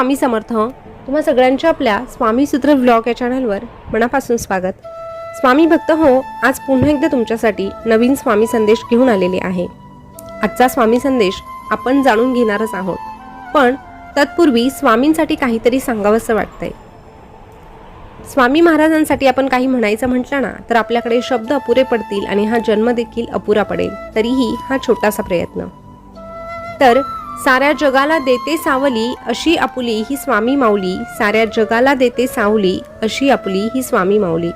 स्वामी समर्थ. तुम्हा सगळ्यांच्या आपल्या स्वामी सूत्र व्लॉग या चॅनलवर मनापासून स्वागत. स्वामी भक्त हो आज पुन्हा एकदा तुमच्यासाठी नवीन स्वामी संदेश घेऊन आलेले आहे. आजचा स्वामी संदेश आपण जाणून घेणारच आहोत. पण तत्पूर्वी स्वामींसाठी काहीतरी सांगावंसं वाटतंय. स्वामी महाराजांसाठी आपण काही म्हणायचं म्हटलं ना तर आपल्याकडे शब्द अपुरे पडतील आणि हा जन्म देखील अपुरा पडेल तरीही हा छोटासा प्रयत्न. तर साऱ्या जगाला देते सावली अशी आपुली ही स्वामी माऊली. साऱ्या जगाला देते सावली अशी आपुली ही स्वामी माऊली.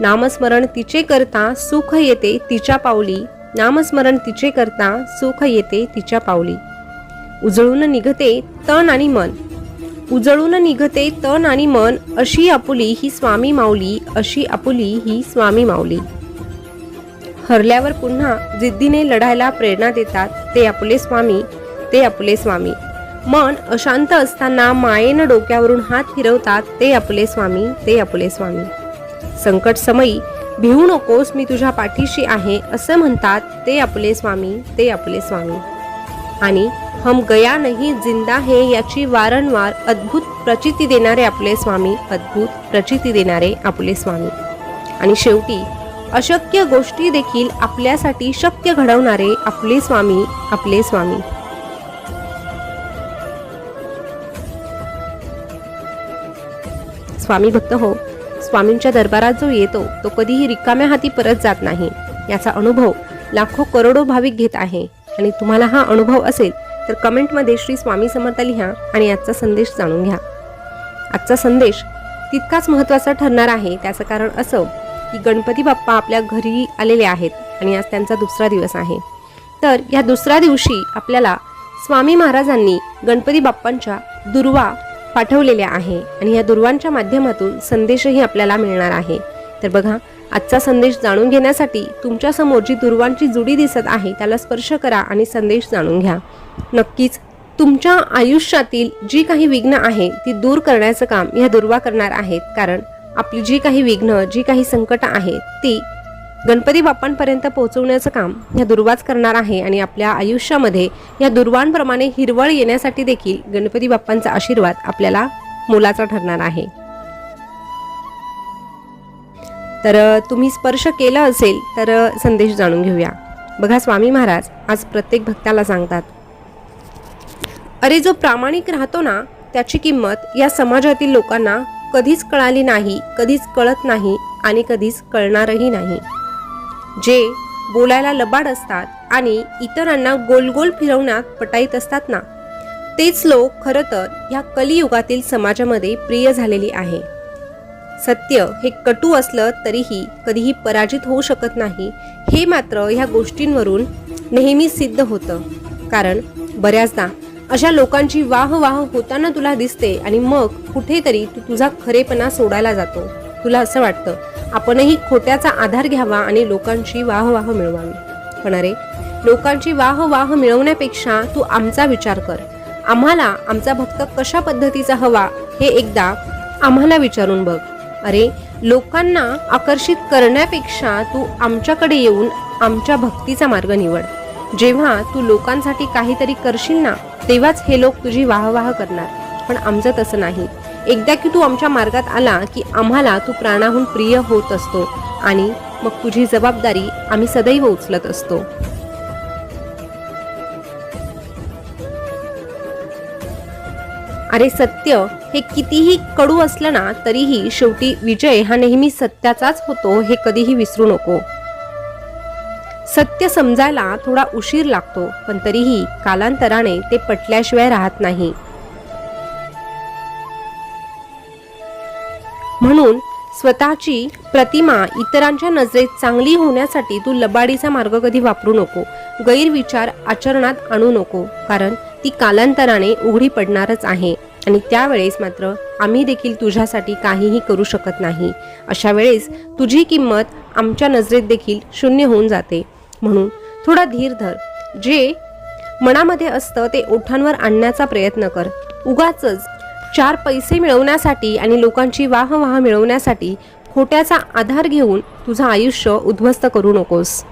नामस्मरण तिचे करता सुख येते तिच्या पावली नामस्मरण तिचे करता सुख येते तिच्या पावली उजळून निघते तण आणि मन. उजळून निघते तण आणि मन अशी आपुली ही स्वामी माऊली अशी आपुली ही स्वामी माऊली. हरल्यावर पुन्हा जिद्दीने लढायला प्रेरणा देतात ते आपले स्वामी. ते आपले स्वामी. मन अशांत असताना मायेनं डोक्यावरून हात फिरवतात ते आपले स्वामी ते आपले स्वामी. संकट समयी भिवू नकोस मी तुझ्या पाठीशी आहे असं म्हणतात ते आपले स्वामी ते आपले स्वामी. आणि हम गया नाही जिंदा है याची वारंवार अद्भुत प्रचिती देणारे आपले स्वामी अद्भुत प्रचिती देणारे आपले स्वामी. आणि शेवटी अशक्य गोष्टी देखील आपल्यासाठी शक्य घडवणारे आपले स्वामी आपले स्वामी. स्वामी भक्त हो. स्वामींच्या दरबारात जो येतो तो कधीही रिकाम्या हाती परत जात नाही. याचा अनुभव लाखो करोडो भाविक घेत आहे. आणि तुम्हाला हा अनुभव असेल तर कमेंटमध्ये श्री स्वामी समर्थ लिहा आणि आजचा संदेश जाणून घ्या. आजचा संदेश तितकाच महत्त्वाचा ठरणार आहे त्याचं कारण असं की गणपती बाप्पा आपल्या घरी आलेले आहेत आणि आज त्यांचा दुसरा दिवस आहे. तर या दुसऱ्या दिवशी आपल्याला स्वामी महाराजांनी गणपती बाप्पांच्या दुर्वा पाठवलेल्या आहे आणि या दुर्वांच्या माध्यमातून संदेशही आपल्याला मिळणार आहे. तर बघा आजचा संदेश जाणून घेण्यासाठी तुमच्यासमोर जी दुर्वांची जुडी दिसत आहे त्याला स्पर्श करा आणि संदेश जाणून घ्या. नक्कीच तुमच्या आयुष्यातील जी काही विघ्न आहे ती दूर करण्याचं काम ह्या दुर्वा करणार आहेत. कारण आपली जी काही विघ्न जी काही संकट आहेत ती गणपती बाप्पांपर्यंत पोहोचवण्याचं काम या दुर्वाच करणार आहे आणि आपल्या आयुष्यामध्ये या दुर्वांप्रमाणे हिरवळ येण्यासाठी देखील गणपती बाप्पांचा आशीर्वाद आपल्याला मोलाचा ठरणार आहे. तर तुम्ही स्पर्श केला असेल तर संदेश जाणून घेऊया. बघा स्वामी महाराज आज प्रत्येक भक्ताला सांगतात अरे जो प्रामाणिक राहतो ना त्याची किंमत या समाजातील लोकांना कधीच कळाली नाही कधीच कळत नाही आणि कधीच कळणारही नाही. जे बोलायला लबाड असतात आणि इतरांना गोल गोल फिरवण्यात पटाईत असतात ना? तेच लोक खरं तर ह्या कलियुगातील समाजामध्ये प्रिय झालेली आहे. सत्य हे कटू असलं तरीही कधीही पराजित होऊ शकत नाही हे मात्र ह्या गोष्टींवरून नेहमी सिद्ध होतं. कारण बऱ्याचदा अशा लोकांची वाह वाह होताना तुला दिसते आणि मग कुठेतरी तू तुझा खरेपणा सोडायला जातो. तुला असं वाटतं आपणही खोट्याचा आधार घ्यावा आणि लोकांची वाह वाह मिळवावी. पण अरे लोकांची वाह वाह मिळवण्यापेक्षा तू आमचा विचार कर. आम्हाला आमचा भक्त कशा पद्धतीचा हवा हे एकदा आम्हाला विचारून बघ. अरे लोकांना आकर्षित करण्यापेक्षा तू आमच्याकडे येऊन आमच्या भक्तीचा मार्ग निवड. जेव्हा तू लोकांसाठी काहीतरी करशील ना तेव्हाच हे लोक तुझी वाहवाह करणार. पण आमचं तसं नाही. एकदा की तू आमच्या मार्गात आला की आम्हाला तू प्राणाहून प्रिय होत असतो आणि मग तुझी जबाबदारी आम्ही सदैव उचलत असतो. अरे सत्य हे कितीही कडू असलं ना तरीही शेवटी विजय हा नेहमी सत्याचाच होतो हे कधीही विसरू नको. सत्य समजायला थोडा उशीर लागतो पण तरीही कालांतराने ते पटल्याशिवाय राहत नाही. म्हणून स्वतःची प्रतिमा इतरांच्या नजरेत चांगली होण्यासाठी तू लबाडीचा मार्ग कधी वापरू नको. गैरविचार आचरणात आणू नको कारण ती कालांतराने उघडी पडणारच आहे. आणि त्यावेळेस मात्र आम्ही देखील तुझ्यासाठी काहीही करू शकत नाही. अशा वेळेस तुझी किंमत आमच्या नजरेत देखील शून्य होऊन जाते. म्हणून थोडा धीर धर. जे मनामध्ये असतं ते ओठांवर आणण्याचा प्रयत्न कर. उगाच चार पैसे मिळवण्यासाठी आणि लोकांची वाह वाह मिळवण्यासाठी खोट्याचा आधार घेऊन तुझं आयुष्य उद्ध्वस्त करू नकोस.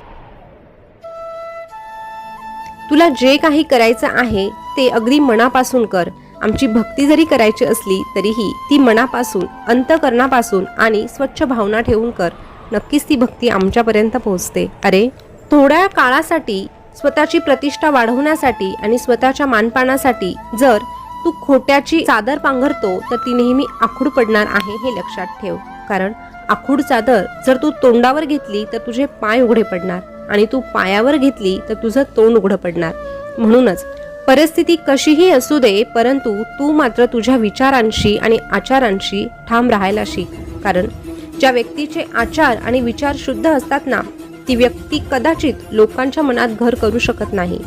तुला जे काही करायचं आहे ते अगदी मनापासून कर. आमची भक्ती जरी करायची असली तरीही ती मनापासून अंतकरणापासून आणि स्वच्छ भावना ठेवून कर. नक्कीच ती भक्ती आमच्यापर्यंत पोहोचते. अरे! थोड्या काळासाठी स्वतःची प्रतिष्ठा वाढवण्यासाठी आणि स्वतःच्या मानपानासाठी जर तू खोट्याची चादर पांघरतो तर ती नेहमी आखूड पडणार आहे हे लक्षात ठेव. कारण आखूड चादर जर तू तोंडावर घेतली तर तुझे पाय उघडे पडणार. आणि तू पायावर घेतली तर तुझं तोंड उघडं पडणार. म्हणूनच परिस्थिती कशीही असू दे परंतु तू मात्र तुझ्या विचारांशी आणि आचारांशी ठाम राहायला शिक. कारण ज्या व्यक्तीचे आचार आणि विचार शुद्ध असतात ना ती व्यक्ती कदाचित लोकांच्या मनात घर करू शकत नाही.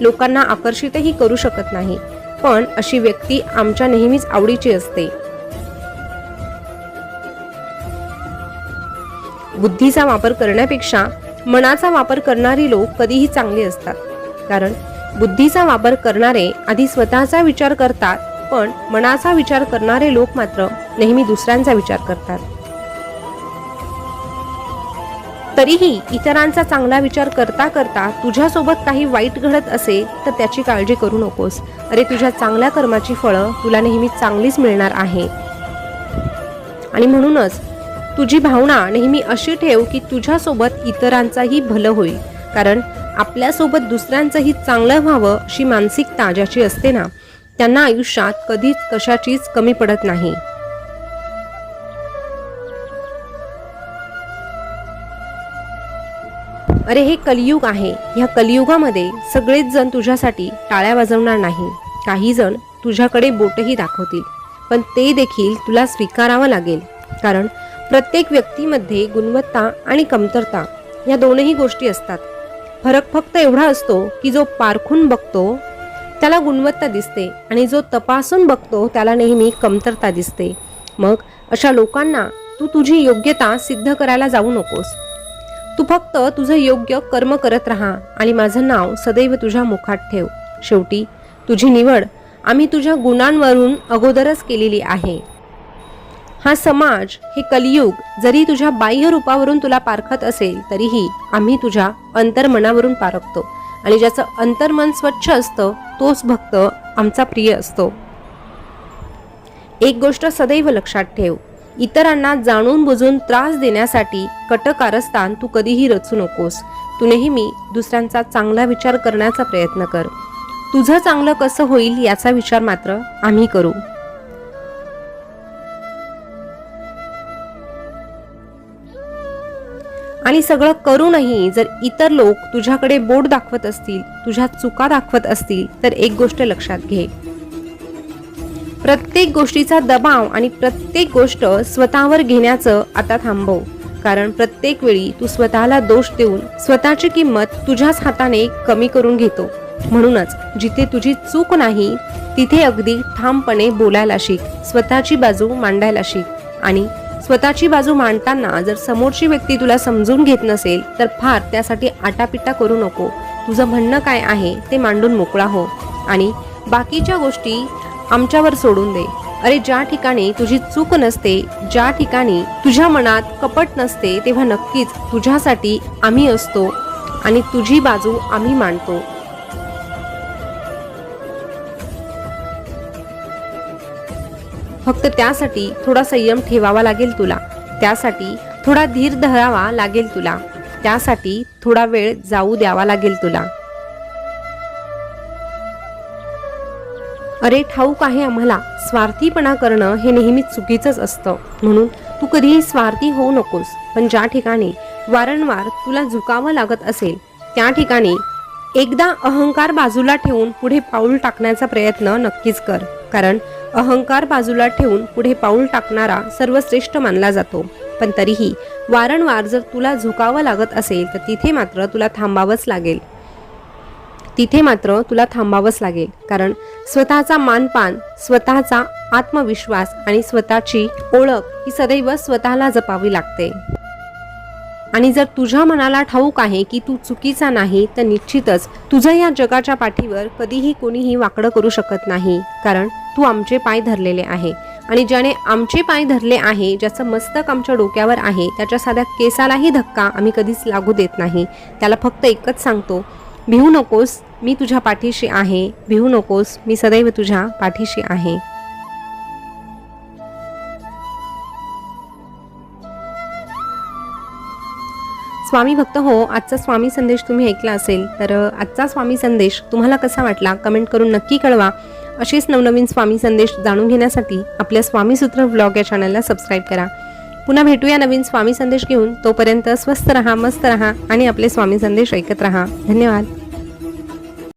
लोकांना आकर्षितही करू शकत नाही. पण अशी व्यक्ती आमच्या नेहमीच आवडीची असते. बुद्धीचा वापर करण्यापेक्षा मनाचा वापर करणारी लोक कधीही चांगले असतात. कारण बुद्धीचा वापर करणारे आधी स्वतःचा विचार करतात पण मनाचा विचार करणारे लोक मात्र नेहमी दुसऱ्यांचा विचार करतात. तरीही इतरांचा चांगला विचार करता करता तुझ्यासोबत काही वाईट घडत असेल तर त्याची काळजी करू नकोस. अरे तुझ्या चांगल्या कर्माची फळं तुला नेहमी चांगलीच मिळणार आहे. आणि म्हणूनच तुझी भावना नेहमी अशी ठेव की तुझ्यासोबत इतरांचाही भलं होईल. कारण आपल्यासोबत दुसऱ्यांचंही चांगलं व्हावं अशी मानसिकता ज्याची असते ना त्यांना आयुष्यात कधीच कशाचीच कमी पडत नाही. अरे हे कलियुग आहे. ह्या कलियुगामध्ये सगळेच जण तुझ्यासाठी टाळ्या वाजवणार नाही. काही जण तुझ्याकडे बोटही दाखवतील. पण ते देखील तुला स्वीकारावं लागेल. कारण प्रत्येक व्यक्तीमध्ये गुणवत्ता आणि कमतरता या दोनही गोष्टी असतात. फरक फक्त एवढा असतो की जो पारखून बघतो त्याला गुणवत्ता दिसते आणि जो तपासून बघतो त्याला नेहमी कमतरता दिसते. मग अशा लोकांना तू तुझी योग्यता सिद्ध करायला जाऊ नकोस. तू फक्त तुझं योग्य कर्म करत राहा आणि माझं नाव सदैव तुझ्या मुखात ठेव. शेवटी तुझी निवड आम्ही तुझ्या गुणांवरून अगोदरच केलेली आहे. हा समाज हे कलियुग जरी तुझ्या बाह्य रूपावरून तुला पारखत असेल तरीही आम्ही तुझ्या अंतर्मनावरून पारखतो. आणि ज्याचं अंतर्मन स्वच्छ असतं तोच भक्त आमचा प्रिय असतो. एक गोष्ट सदैव लक्षात ठेव. इतरांना जाणून बुजून त्रास देण्यासाठी कटकारस्थान तू कधीही रचू नकोस. तू नेहमी दुसऱ्यांचा चांगला विचार करण्याचा प्रयत्न कर. तुझं चांगलं कसं होईल याचा विचार मात्र आम्ही करू. आणि सगळं करूनही जर इतर लोक तुझ्याकडे बोट दाखवत असतील तुझ्या चुका दाखवत असतील तर एक गोष्ट लक्षात घे. प्रत्येक गोष्टीचा दबाव आणि प्रत्येक गोष्ट स्वतःवर घेण्याचं आता थांबव. कारण प्रत्येक वेळी तू स्वतःला दोष देऊन स्वतःची किंमत तुझ्याच हाताने कमी करून घेतो. म्हणूनच जिथे तुझी चूक नाही तिथे अगदी ठामपणे बोलायला शिक स्वतःची बाजू मांडायला शिक. आणि स्वतःची बाजू मांडताना जर समोरची व्यक्ती तुला समजून घेत नसेल तर फार त्यासाठी आटापिटा करू नको. तुझं म्हणणं काय आहे ते मांडून मोकळा हो. आणि बाकीच्या गोष्टी आमच्यावर सोडून दे. अरे ज्या ठिकाणी तुझी चूक नसते ज्या ठिकाणी तुझ्या मनात कपट नसते तेव्हा नक्कीच तुझ्यासाठी आम्ही असतो आणि तुझी बाजू आम्ही मांडतो फक्त त्यासाठी थोडा संयम ठेवावा लागेल तुला. त्यासाठी थोडा धीर धरावा लागेल तुला. त्यासाठी थोडा वेळ जाऊ द्यावा लागेल तुला. अरे ठाऊक आहे आम्हाला स्वार्थीपणा करणं हे नेहमीच चुकीचंच असतं. म्हणून तू कधीही स्वार्थी होऊ नकोस पण ज्या ठिकाणी वारंवार तुला झुकावं लागत असेल त्या ठिकाणी एकदा अहंकार बाजूला ठेवून पुढे पाऊल टाकण्याचा प्रयत्न नक्कीच कर. कारण अहंकार बाजूला ठेवून पुढे पाऊल टाकणारा सर्वश्रेष्ठ मानला जातो. पण तरीही वारंवार जर तुला झुकावं लागत असेल तर तिथे मात्र तुला थांबावंच लागेल. तिथे मात्र तुला थांबावंच लागेल. कारण स्वतःचा मानपान स्वतःचा आत्मविश्वास आणि स्वतःची ओळख ही सदैव स्वतःला जपावी लागते. आणि जर तुझ्या मनाला ठाऊक आहे की तू चुकीचा नाही तर निश्चितच तुझं या जगाच्या पाठीवर कधीही कोणीही वाकडं करू शकत नाही. कारण तू आमचे पाय धरलेले आहे. आणि ज्याने आमचे पाय धरले आहे ज्याचं मस्तक आमच्या डोक्यावर आहे त्याच्या साध्या केसालाही धक्का आम्ही कधीच लागू देत नाही. त्याला फक्त एकच सांगतो भिवू नकोस मी तुझ्या पाठीशी आहे. भिवू नकोस मी सदैव तुझ्या पाठीशी आहे. स्वामी भक्त हो आजचा स्वामी संदेश तुम्ही ऐकला असेल तर आजचा स्वामी संदेश तुम्हाला कसा वाटला कमेंट करून नक्की कळवा. असेच नवनवीन स्वामी संदेश जाणून घेण्यासाठी आपल्या स्वामीसूत्र व्लॉग या चॅनलला सबस्क्राईब करा. पुन्हा भेटूया नवीन स्वामी संदेश घेऊन. तोपर्यंत स्वस्त रहा मस्त रहा आणि आपले स्वामी संदेश ऐकत रहा. धन्यवाद.